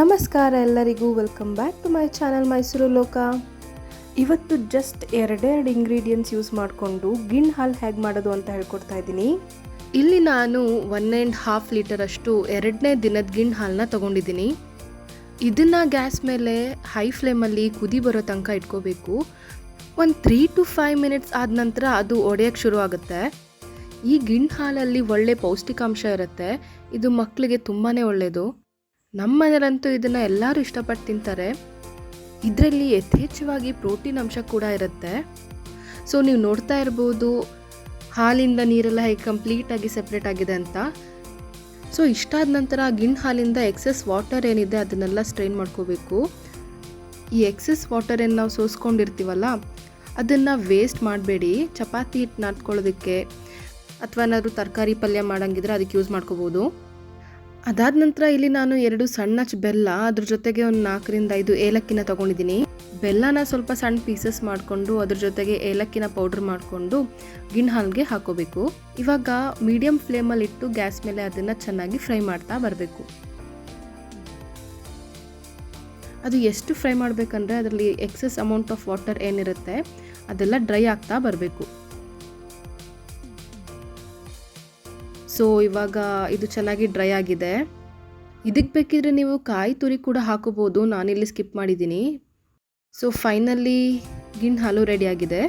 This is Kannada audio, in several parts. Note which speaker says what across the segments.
Speaker 1: ನಮಸ್ಕಾರ ಎಲ್ಲರಿಗೂ welcome back to my channel Mysuru ಲೋಕ ಇವತ್ತು ಜಸ್ಟ್ ಎರಡೆರಡು ಇಂಗ್ರೀಡಿಯೆಂಟ್ಸ್ ಯೂಸ್ ಮಾಡಿಕೊಂಡು ಗಿಣ್ ಹಾಲು ಹೇಗೆ ಮಾಡೋದು ಅಂತ ಹೇಳ್ಕೊಡ್ತಾ ಇದ್ದೀನಿ. ಇಲ್ಲಿ ನಾನು ಒನ್ ಆ್ಯಂಡ್ ಹಾಫ್ ಲೀಟರಷ್ಟು ಎರಡನೇ ದಿನದ ಗಿಣ್ ಹಾಲನ್ನ ತೊಗೊಂಡಿದ್ದೀನಿ. ಇದನ್ನು ಗ್ಯಾಸ್ ಮೇಲೆ ಹೈ ಫ್ಲೇಮಲ್ಲಿ ಕುದಿ ಬರೋ ತನಕ ಇಟ್ಕೋಬೇಕು. ಒಂದು ತ್ರೀ ಟು ಫೈವ್ ಮಿನಿಟ್ಸ್ ಆದ ನಂತರ ಅದು ಒಡೆಯೋಕ್ಕೆ ಶುರು ಆಗುತ್ತೆ. ಈ ಗಿಣ್ ಹಾಲಲ್ಲಿ ಒಳ್ಳೆ ಪೌಷ್ಟಿಕಾಂಶ ಇರುತ್ತೆ. ಇದು ಮಕ್ಕಳಿಗೆ ತುಂಬಾ ಒಳ್ಳೆಯದು ನಮ್ಮ ಮನೇಲಂತೂ ಇದನ್ನು ಎಲ್ಲರೂ ಇಷ್ಟಪಟ್ಟು ತಿಂತಾರೆ. ಇದರಲ್ಲಿ ಯಥೇಚ್ಛವಾಗಿ ಪ್ರೋಟೀನ್ ಅಂಶ ಕೂಡ ಇರುತ್ತೆ. ಸೊ ನೀವು ನೋಡ್ತಾ ಇರ್ಬೋದು, ಹಾಲಿಂದ ನೀರೆಲ್ಲ ಹೇಗೆ ಕಂಪ್ಲೀಟಾಗಿ ಸಪ್ರೇಟ್ ಆಗಿದೆ ಅಂತ. ಸೊ ಇಷ್ಟಾದ ನಂತರ ಗಿಣ್ ಹಾಲಿಂದ ಎಕ್ಸೆಸ್ ವಾಟರ್ ಏನಿದೆ ಅದನ್ನೆಲ್ಲ ಸ್ಟ್ರೈನ್ ಮಾಡ್ಕೋಬೇಕು. ಈ ಎಕ್ಸೆಸ್ ವಾಟರ್ ಏನು ನಾವು ಸೋಸ್ಕೊಂಡಿರ್ತೀವಲ್ಲ, ಅದನ್ನು ವೇಸ್ಟ್ ಮಾಡಬೇಡಿ. ಚಪಾತಿ ಹಿಟ್ಟು ನಾಟ್ಕೊಳ್ಳೋದಕ್ಕೆ ಅಥವಾ ಏನಾದರೂ ತರಕಾರಿ ಪಲ್ಯ ಮಾಡೋಂಗಿದ್ರೆ ಅದಕ್ಕೆ ಯೂಸ್ ಮಾಡ್ಕೋಬೋದು. ಅದಾದ ನಂತರ ಇಲ್ಲಿ ನಾನು ಎರಡು ಸಣ್ಣ ಬೆಲ್ಲ, ಅದ್ರ ಜೊತೆಗೆ ಒಂದು ನಾಲ್ಕರಿಂದ ಐದು ಏಲಕ್ಕಿನ ತಗೊಂಡಿದ್ದೀನಿ. ಬೆಲ್ಲನ ಸ್ವಲ್ಪ ಸಣ್ಣ ಪೀಸಸ್ ಮಾಡಿಕೊಂಡು, ಅದ್ರ ಜೊತೆಗೆ ಏಲಕ್ಕಿನ ಪೌಡ್ರ್ ಮಾಡಿಕೊಂಡು ಗಿಣ್ ಹಾಲ್ಗೆ ಹಾಕೋಬೇಕು. ಇವಾಗ ಮೀಡಿಯಂ ಫ್ಲೇಮಲ್ಲಿ ಇಟ್ಟು ಗ್ಯಾಸ್ ಮೇಲೆ ಅದನ್ನು ಚೆನ್ನಾಗಿ ಫ್ರೈ ಮಾಡ್ತಾ ಬರಬೇಕು. ಅದು ಎಷ್ಟು ಫ್ರೈ ಮಾಡಬೇಕಂದ್ರೆ ಅದರಲ್ಲಿ ಎಕ್ಸಸ್ ಅಮೌಂಟ್ ಆಫ್ ವಾಟರ್ ಏನಿರುತ್ತೆ, ಅದೆಲ್ಲ ಡ್ರೈ ಆಗ್ತಾ ಬರಬೇಕು. ಸೊ ಇವಾಗ ಇದು ಚೆನ್ನಾಗಿ ಡ್ರೈ ಆಗಿದೆ. ಇದಕ್ಕೆ ಬೇಕಿದ್ರೆ ನೀವು ಕಾಯಿ ತುರಿ ಕೂಡ ಹಾಕೋಬೋದು ನಾನಿಲ್ಲಿ ಸ್ಕಿಪ್ ಮಾಡಿದ್ದೀನಿ. ಸೊ ಫೈನಲಿ ಗಿಣ್ ಹಾಲು ರೆಡಿಯಾಗಿದೆ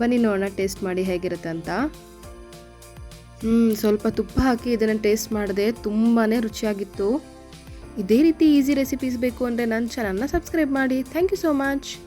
Speaker 1: ಬನ್ನಿ ನೋಡೋಣ ಟೇಸ್ಟ್ ಮಾಡಿ ಹೇಗಿರುತ್ತೆ ಅಂತ. ಹ್ಞೂ ಸ್ವಲ್ಪ ತುಪ್ಪ ಹಾಕಿ ಇದನ್ನು ಟೇಸ್ಟ್ ಮಾಡಿದೆ ತುಂಬಾ ರುಚಿಯಾಗಿತ್ತು. ಇದೇ ರೀತಿ ಈಸಿ ರೆಸಿಪೀಸ್ ಬೇಕು ಅಂದರೆ ನನ್ನ ಚಾನಲ್ನ ಸಬ್ಸ್ಕ್ರೈಬ್ ಮಾಡಿ. Thank you so much